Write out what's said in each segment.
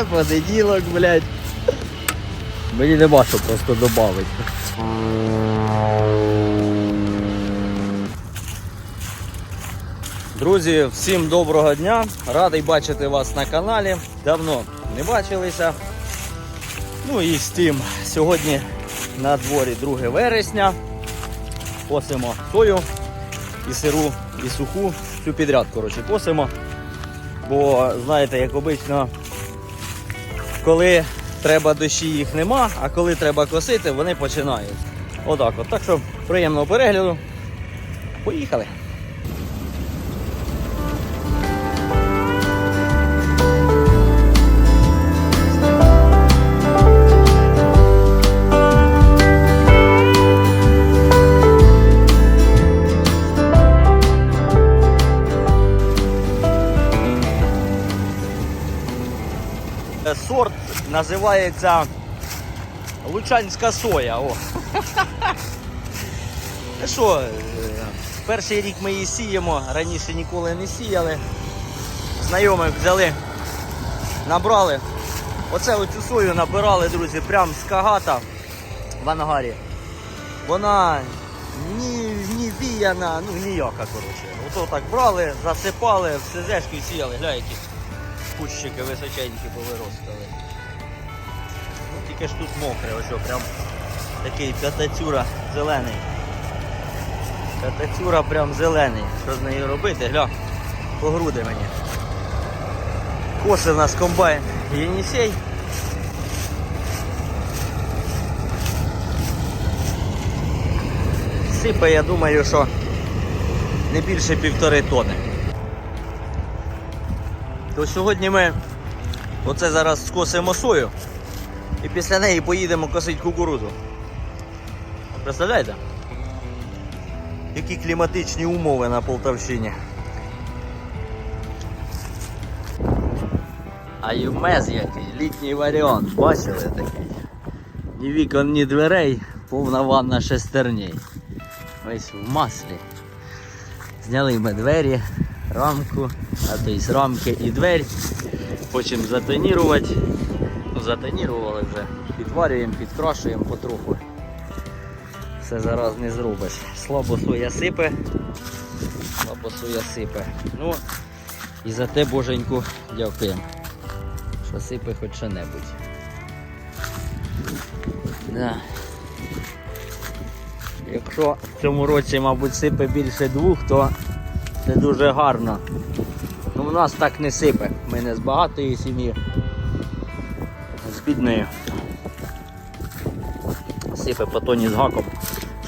Це понеділок, блядь. Мені нема що просто додати. Друзі, всім доброго дня! Радий бачити вас на каналі. Давно не бачилися. Ну і з тим, сьогодні на дворі 2 вересня. Косимо сою і сиру, і суху, всю підряд, коротше, косимо. Бо, знаєте, як обично, коли треба дощі, їх нема, а коли треба косити, вони починають. Отак от. Так що приємного перегляду. Поїхали! Називається Лучанська соя. О. Ну що, е, перший рік ми її сіємо, раніше ніколи не сіяли. Знайомих взяли, набрали. Оце оцю сою набирали, друзі, прям з кагата в ангарі. Вона ні, ні віяна, ну ніяка, коротше. Ото так брали, засипали, в СЗшки сіяли, гля, кущики височенькі повиростали. Тільки ж тут мокре, ось прям такий п'ятацюра зелений. П'ятацюра прям зелений. Що з нею робити? Гля, по груди мені. Коси в нас комбайн Єнісей. Сипе, я думаю, що не більше півтори тони. То сьогодні ми оце зараз скосимо сою і після неї поїдемо косити кукурудзу. Представляєте? Які кліматичні умови на Полтавщині. А юмез який, літній варіант, бачили такий? Ні вікон, ні дверей, повна ванна шестерней. Весь в маслі. Зняли ми двері, рамку, а то й з рамки і двері. Хочемо затонірувати. Затонірували вже. Підварюємо, підкрашуємо потроху. Все зараз не зробиш. Слабо соя сипе. Слабо соя сипе. Ну, і за те боженьку дякуємо. Що сипе хоч що-небудь. Да. Якщо в цьому році, мабуть, сипе більше двох, то це дуже гарно. Ну, у нас так не сипе. Ми не з багатої сім'ї, з бідної. Сипе по тоні з гаком.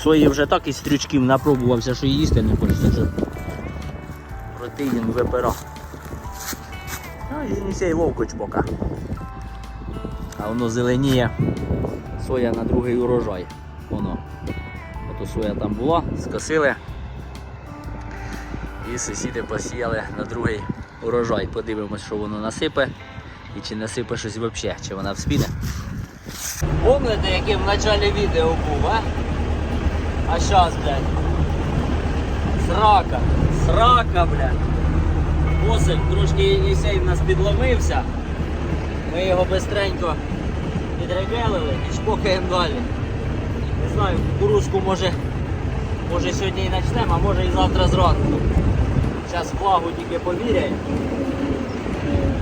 Сої вже так із стрючків напробувався, що їсти не хочеться. Що протеїн випира. Ну і Єнісей вовкоч поки. А воно зеленіє. Соя на другий урожай. Воно. Ото соя там була, скосили. І сусіди посіяли на другий урожай. Подивимось, що воно насипе і чи насипе щось взагалі, чи вона вспіне. Помните, який в началі відео був, а? А щас, блядь. Срака. Срака, блядь. Босик трошки Єнісей в нас підломився. Ми його бистренько підрегелили і чпокаємо далі. Не знаю, кукурузку може, може сьогодні і почнемо, а може і завтра зранку. Зараз влагу тільки повіряємо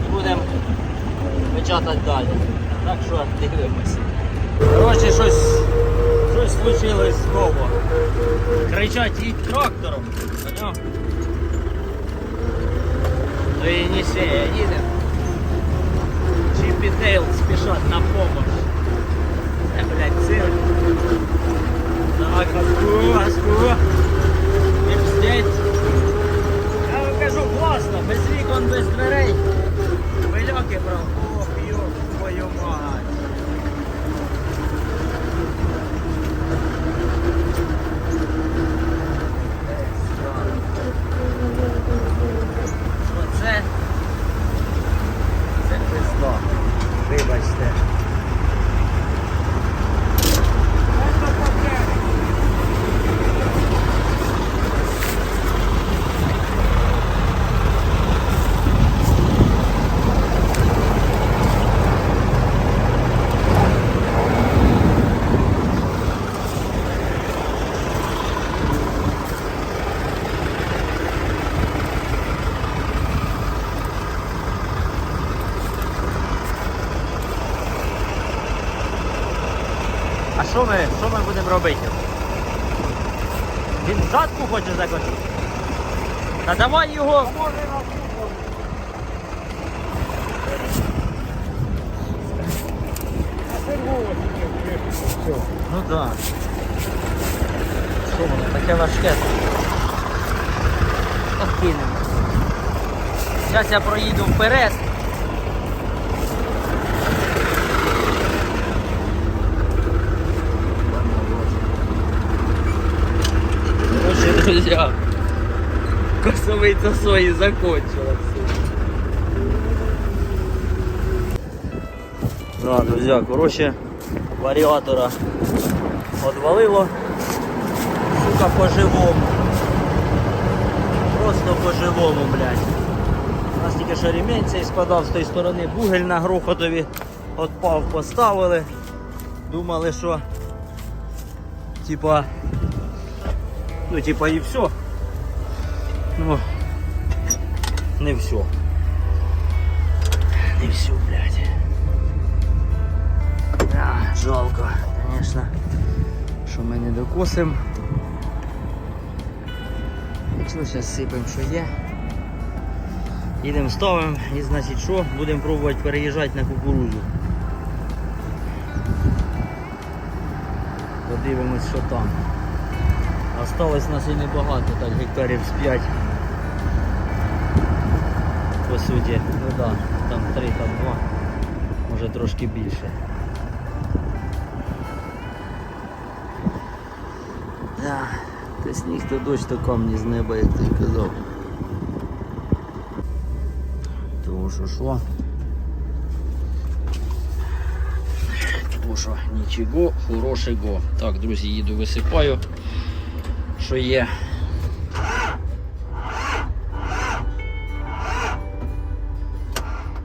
і будемо печатати далі. Так що дивимося. Коротше, щось, щось случилось знову. Кричать їдь трактором. Поняв? До Єнісея їдемо. Чіп і Дейл спішать на помощь. Це, блядь, цирк. Так, газку, газку. Робити? Він в жатку хоче закотити? Та давай його. Ну да. Що воно таке важке? Откинемо. Зараз я проїду вперед. Друзья, косовиця сої закончилась. Да, друзья, короче, варіатора отвалило. Сука, по-живому. Просто по-живому, блядь. У нас тільки що ремінь цей спадав з тої сторони, бугель на грохотові отпав, поставили. Думали, що типа. Ну, типа і все. Ну, не все. Не все, блядь. А, жалко, конечно, що ми не докосимо. Якщо зараз сипемо, що є. Їдемо ставимо і значить що, будемо пробувати переїжджати на кукурузу. Подивимось, що там. Осталось нас і небагато, так гектарів з 5. По суті, ну да, там 3, там 2, може трошки більше. Да, то сніг, то дощ, то камні з неба, як ти казав. Тому що що? Тому що нічого хорошого. Так, друзі, їду висипаю. Що є?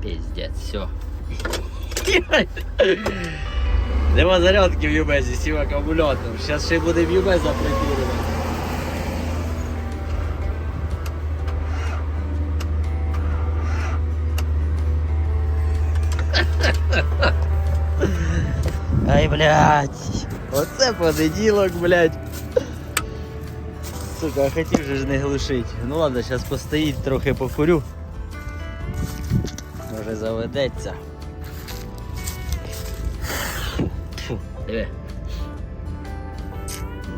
Пиздец, все. Нема зарядки в Юбезі, сів акумулятор. Зараз ще буде в Юбеза прикурювати. Ай, блядь. Оце понеділок, блядь. Сука, а хотів же ж не глушить. Ну ладно, зараз постоїть, трохи покурю. Може заведеться.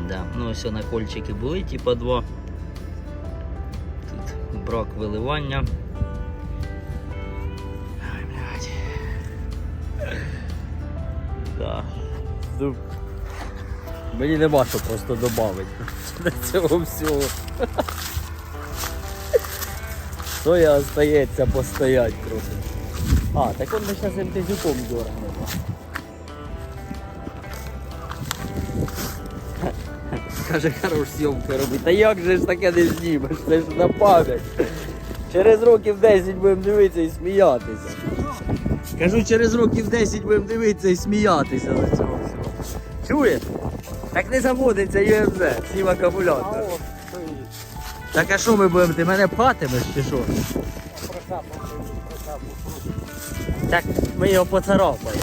Да. Ну ось на кольчики були, типа два. Тут брак виливання. Ай, блядь. Да. Ну, Мені нема що просто додати до цього всього. Соя остається постоять трохи. А, так он ми зараз МТЗюком дернемо. Каже, хорош зйомки робить. Та як же ж таке не знімеш? Це ж на пам'ять. Через років 10 будемо дивитися і сміятися. Кажу, через років 10 будемо дивитися і сміятися за цього всього. Чуєш? Так не заводиться ЮМЗ, сів акумулятор. Так а що ми будемо? Ти мене пхатимеш чи що? Так ми його поцарапаємо.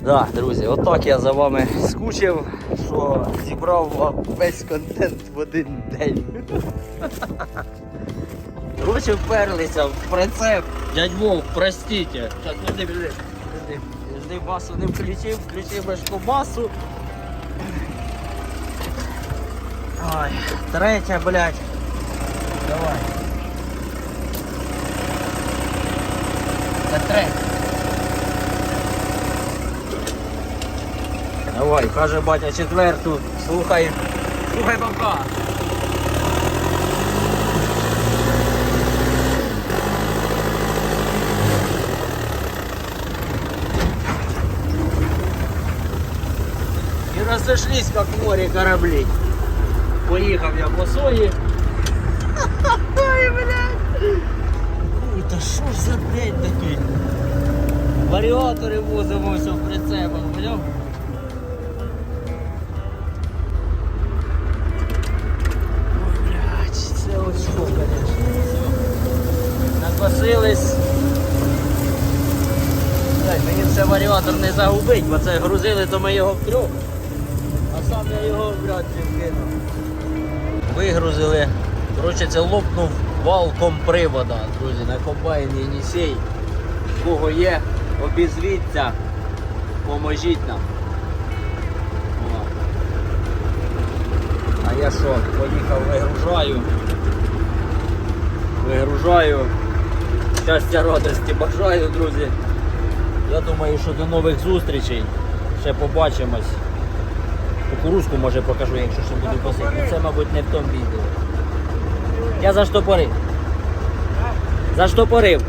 Да, друзі, отак я за вами скучив, що зібрав вам весь контент в один день. Короче, вперлися в прицеп. Дядь Вовк, простите. Сейчас, подожди, подожди. Подожди, Жди басу не включив, включив башку басу. Ой, третя, блядь. Давай. Це. Давай, каже батя четверту. Слухай. Слухай бабка. И разошлись, как в море корабли. Поїхав я по сої. Ой, блядь. Ой, та що ж за день такий? Варіатори возимо все в прицепах? Блядь, це. Накосились. Блядь, Мені все варіатор не загубить, бо це грузили, то ми його втрьох. А сам я його вряд чи вкинув. Вигрузили. Коротше, це лопнув вал компривода, друзі, на комбайні Єнісей. Кого є, обізвіться, поможіть нам. А я що, поїхав, вигружаю. Вигружаю. Щастя, радості бажаю, друзі. Я думаю, що до нових зустрічей. Ще побачимось. Кукурузку може покажу, якщо ще буду косити. Ну, Це, мабуть, не в тому відео. Я заштопорив. Заштопорив.